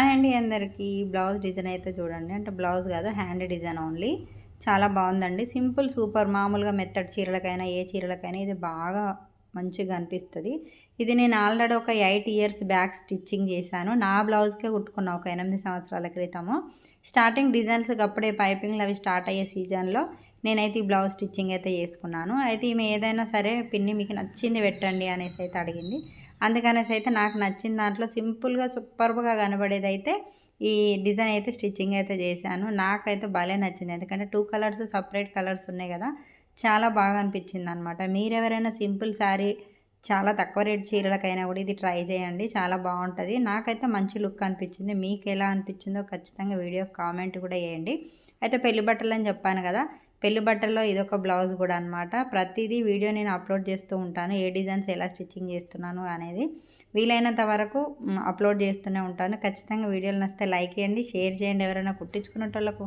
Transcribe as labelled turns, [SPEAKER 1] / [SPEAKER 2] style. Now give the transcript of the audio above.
[SPEAKER 1] Hi అండి అందరికీ blouse design అయితే చూడండి. అంటే బ్లౌజ్ కాదు హ్యాండ్ డిజైన్ ఓన్లీ. చాలా బాగుందండి. సింపుల్ సూపర్ మామూలుగా మెత్తడి చీరలకైనా ఏ చీరలకైనా ఇది బాగా మంచిగా అనిపిస్తుంది. ఇది నేను ఆల్రెడీ ఒక ఎయిట్ ఇయర్స్ బ్యాక్ స్టిచ్చింగ్ చేశాను. నా బ్లౌజ్కే కుట్టుకున్నా ఒక ఎనిమిది సంవత్సరాల క్రితము. స్టార్టింగ్ డిజైన్స్ అప్పుడే పైపింగ్లు అవి స్టార్ట్ అయ్యే సీజన్లో నేనైతే ఈ బ్లౌజ్ స్టిచ్చింగ్ అయితే చేసుకున్నాను. అయితే ఈమె ఏదైనా సరే పిన్ని మీకు నచ్చింది పెట్టండి అనేసి అయితే అడిగింది. అందుకనేసి అయితే నాకు నచ్చిన దాంట్లో సింపుల్గా సూపర్గా కనబడేది అయితే ఈ డిజైన్ అయితే స్టిచ్చింగ్ అయితే చేశాను. నాకైతే భలే నచ్చింది. ఎందుకంటే టూ కలర్స్ సపరేట్ కలర్స్ ఉన్నాయి కదా చాలా బాగా అనిపించింది అనమాట మీరు ఎవరైనా సింపుల్ శారీ చాలా తక్కువ రేట్ చీరలకైనా కూడా ఇది ట్రై చేయండి. చాలా బాగుంటుంది. నాకైతే మంచి లుక్ అనిపించింది. మీకు ఎలా అనిపించిందో ఖచ్చితంగా వీడియో కామెంట్ కూడా వేయండి అయితే పెళ్ళి బట్టలు అని చెప్పాను కదా పెళ్ళి బట్టల్లో ఇదొక బ్లౌజ్ కూడా అనమాట ప్రతిదీ వీడియో నేను అప్లోడ్ చేస్తూ ఉంటాను. ఏ డిజైన్స్ ఎలా స్టిచ్చింగ్ చేస్తున్నాను అనేది వీలైనంత వరకు అప్లోడ్ చేస్తూనే ఉంటాను. ఖచ్చితంగా వీడియోలు నచ్చితే లైక్ చేయండి షేర్ చేయండి ఎవరైనా కుట్టించుకునేటోళ్ళకు.